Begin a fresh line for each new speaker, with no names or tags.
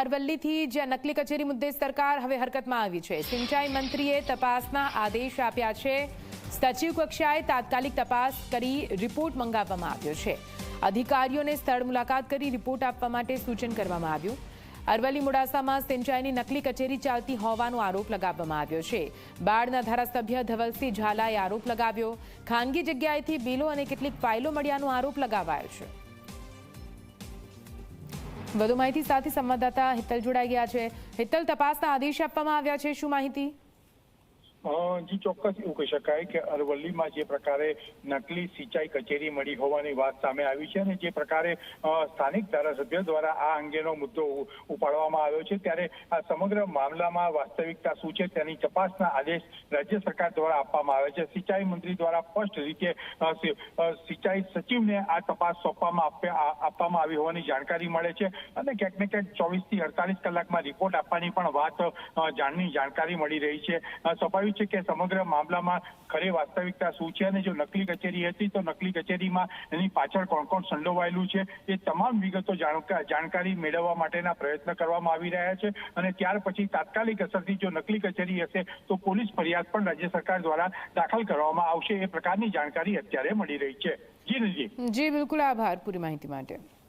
અરવલ્લીથી જ્યાં નકલી કચેરી મુદ્દે સરકાર હવે હરકતમાં આવી છે. સિંચાઈ મંત્રીએ તપાસના આદેશ આપ્યા છે. સચિવ કક્ષાએ તાત્કાલિક તપાસ કરી રિપોર્ટ મંગાવવામાં આવ્યો છે. અધિકારીઓને સ્થળ મુલાકાત કરી રિપોર્ટ આપવા માટે સૂચન કરવામાં આવ્યું. અરવલ્લી મોડાસામાં સિંચાઈની નકલી કચેરી ચાલતી હોવાનો આરોપ લગાવવામાં આવ્યો છે. બાળના ધારાસભ્ય ધવલસિંહ ઝાલાએ આરોપ લગાવ્યો. ખાનગી જગ્યાએથી બિલો અને કેટલીક ફાઇલો મળ્યાનો આરોપ લગાવાયો છે. વધુ માહિતી સાથે સંવાદદાતા હિતલ જોડાઈ ગયા છે. હિતલ, તપાસના આદેશ આપવામાં આવ્યા છે. શું માહિતી?
જી ચોક્કસ કહી શકાય કે અરવલ્લીમાં જે પ્રકારે નકલી સિંચાઈ કચેરી મળી હોવાની વાત સામે આવી છે અને જે પ્રકારે સ્થાનિક ધારાસભ્ય દ્વારા આ અંગેનો મુદ્દો ઉપાડવામાં આવ્યો છે ત્યારે આ સમગ્ર મામલામાં વાસ્તવિકતા શું છે તેની તપાસના આદેશ રાજ્ય સરકાર દ્વારા આપવામાં આવે છે. સિંચાઈ મંત્રી દ્વારા સ્પષ્ટ રીતે સિંચાઈ સચિવને આ તપાસ સોંપવામાં આપે- આપવામાં આવી હોવાની જાણકારી મળે છે અને ક્યાંક ને ક્યાંક ચોવીસથી અડતાલીસ કલાકમાં રિપોર્ટ આપવાની પણ વાત જાણની જાણકારી મળી રહી છે. અ, સ્વાભાવિક છે કે સમગ્ર મામલામાં ખરી વાસ્તવિકતા શું છે અને જો નકલી કચેરી હતી તો નકલી કચેરીમાં એની પાછળ કોણ કોણ સંડોવાયેલું છે એ તમામ વિગતો જાણકારી મેળવવા માટેના પ્રયત્ન કરવામાં આવી રહ્યા છે અને ત્યાર પછી તાત્કાલિક અસરથી જો નકલી કચેરી હશે તો પોલીસ ફરિયાદ પણ રાજ્ય સરકાર દ્વારા દાખલ કરવામાં આવશે એ પ્રકારની જાણકારી અત્યારે મળી રહી છે. જી
જી, બિલકુલ આભાર પૂરી માહિતી માટે.